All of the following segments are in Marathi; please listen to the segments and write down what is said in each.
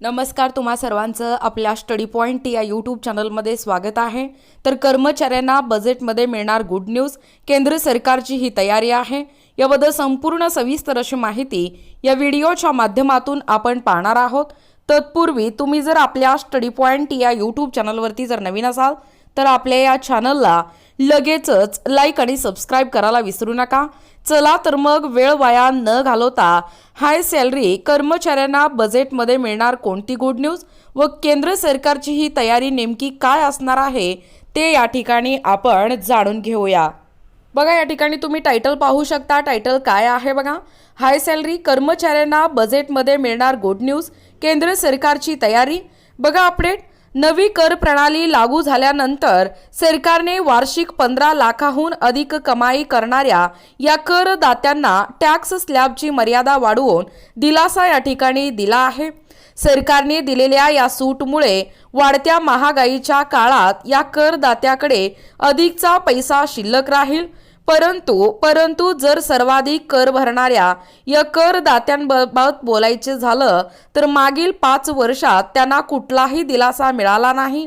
नमस्कार तुम्हा सर्वांचं आपल्या स्टडी पॉईंट या यूट्यूब चॅनलमध्ये स्वागत आहे. तर कर्मचाऱ्यांना बजेटमध्ये मिळणार गुड न्यूज केंद्र सरकारची ही तयारी आहे. याबद्दल संपूर्ण सविस्तर अशी माहिती या व्हिडिओच्या माध्यमातून आपण पाहणार आहोत. तत्पूर्वी तुम्ही जर आपल्या स्टडी पॉईंट या यूट्यूब चॅनलवरती जर नवीन असाल तर आपल्या या चॅनलला लगेचच लाईक आणि सबस्क्राईब करायला विसरू नका. चला तर मग वेळ वाया न घालवता हाय सॅलरी कर्मचाऱ्यांना बजेटमध्ये मिळणार कोणती गुड न्यूज व केंद्र सरकारची ही तयारी नेमकी काय असणार आहे? ते या ठिकाणी आपण जाणून घेऊया. बघा या ठिकाणी तुम्ही टायटल पाहू शकता. टायटल काय आहे बघा? हाय सॅलरी कर्मचाऱ्यांना बजेटमध्ये मिळणार गुड न्यूज केंद्र सरकारची तयारी. बघा अपडेट नवी कर प्रणाली लागू झाल्यानंतर सरकारने वार्षिक पंधरा लाखाहून अधिक कमाई करणाऱ्या या करदात्यांना टॅक्स स्लॅबची मर्यादा वाढवून दिलासा या ठिकाणी दिला आहे. सरकारने दिलेल्या या सूटमुळे वाढत्या महागाईच्या काळात या करदात्याकडे अधिकचा पैसा शिल्लक राहील. परंतु परंतु जर सर्वाधिक कर भरणाऱ्या या करदात्यांबाबत बोलायचे झालं तर मागील पाच वर्षात त्यांना कुठलाही दिलासा मिळाला नाही.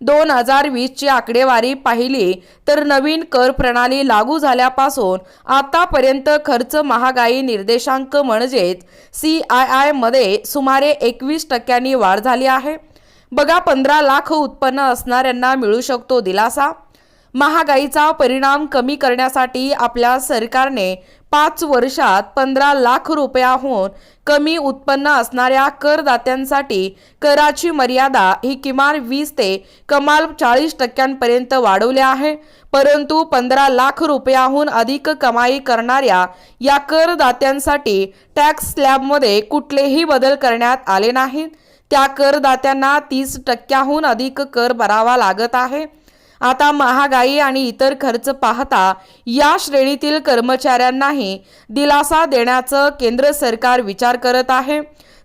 दोन हजार वीसची आकडेवारी पाहिली तर नवीन कर प्रणाली लागू झाल्यापासून आतापर्यंत खर्च महागाई निर्देशांक म्हणजेच सी आय आयमध्ये सुमारे एकवीस टक्क्यांनी वाढ झाली आहे. बघा पंधरा लाख उत्पन्न असणाऱ्यांना मिळू शकतो दिलासा. महागाईचा परिणाम कमी करण्यासाठी आपल्या सरकारने पाच वर्षात पंधरा लाख रुपयाहून कमी उत्पन्न असणाऱ्या करदात्यांसाठी कराची मर्यादा ही किमान वीस ते कमाल चाळीस टक्क्यांपर्यंत वाढवली आहे. परंतु पंधरा लाख रुपयाहून अधिक कमाई करणाऱ्या या करदात्यांसाठी टॅक्स स्लॅबमध्ये कुठलेही बदल करण्यात आले नाहीत. त्या करदात्यांना तीस टक्क्याहून अधिक कर भरावा लागत आहे. आता महागाई आणि इतर खर्च पाहता या श्रेणीतील कर्मचाऱ्यांनाही दिलासा देण्याचं केंद्र सरकार विचार करत आहे.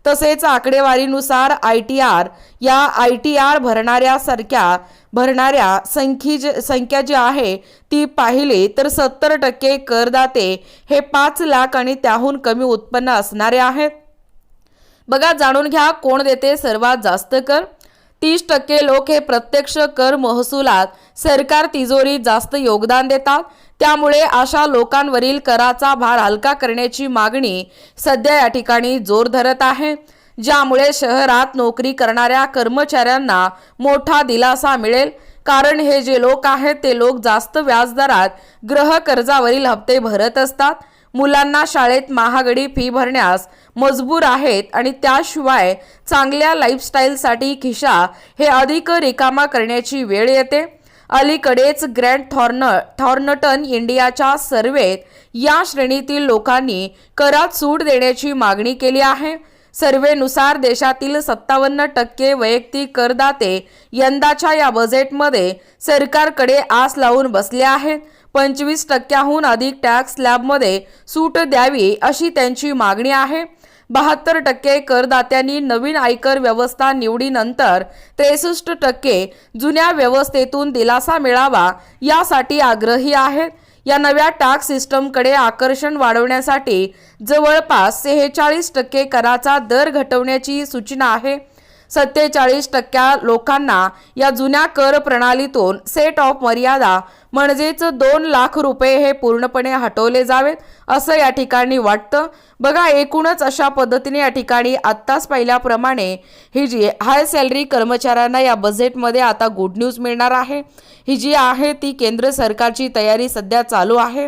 तसेच आकडेवारीनुसार आय टी आर या आय टी आर भरणाऱ्यासारख्या भरणाऱ्या संख्यी संख्या जी आहे ती पाहिली तर सत्तर टक्के करदाते हे पाच लाख आणि त्याहून कमी उत्पन्न असणारे आहेत बघा जाणून घ्या कोण देते सर्वात जास्त कर. तीस टक्के लोक हे प्रत्यक्ष कर महसुलात सरकार तिजोरीत जास्त योगदान देतात. त्यामुळे अशा लोकांवरील कराचा भार हलका करण्याची मागणी सध्या या ठिकाणी जोर धरत आहे. ज्यामुळे शहरात नोकरी करणाऱ्या कर्मचाऱ्यांना मोठा दिलासा मिळेल. कारण हे जे लोक आहेत ते लोक जास्त व्याजदरात गृहकर्जावरील हप्ते भरत असतात. मुलांना शाळेत महागडी फी भरण्यास मजबूर आहेत आणि त्याशिवाय चांगल्या लाईफस्टाईलसाठी खिशा हे अधिक रिकामा करण्याची वेळ येते. अलीकडेच ग्रँड थॉर्न थॉर्नटन इंडियाच्या सर्वेत या श्रेणीतील लोकांनी करात सूट देण्याची मागणी केली आहे. सर्वेनुसार देशातील सत्तावन्न टक्के वैयक्तिक करदाते यंदाच्या या बजेटमध्ये सरकारकडे आस लावून बसले आहेत. पंचवीस टक्क्याहून अधिक टॅक्स स्लॅबमध्ये सूट द्यावी अशी त्यांची मागणी आहे. बहात्तर टक्के करदात्यांनी नवीन आयकर व्यवस्था निवडीनंतर त्रेसष्ट टक्के जुन्या व्यवस्थेतून दिलासा मिळावा यासाठी आग्रही आहेत. या नव्या टॅक्स सिस्टमकडे आकर्षण वाढवण्यासाठी जवळपास सेहेचाळीस टक्के कराचा दर घटवण्याची सूचना आहे. सत्तेचाळीस टक्क्या लोकांना या जुन्या कर प्रणालीतून सेट ऑफ मर्यादा म्हणजेच दोन लाख रुपये हे पूर्णपणे हटवले जावेत असं या ठिकाणी वाटतं. बघा एकूणच अशा पद्धतीने या ठिकाणी आत्ताच पाहिल्याप्रमाणे ही जी हाय सॅलरी कर्मचाऱ्यांना या बजेटमध्ये आता गुड न्यूज मिळणार आहे. ही जी आहे ती केंद्र सरकारची तयारी सध्या चालू आहे.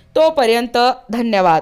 तोपर्यंत धन्यवाद.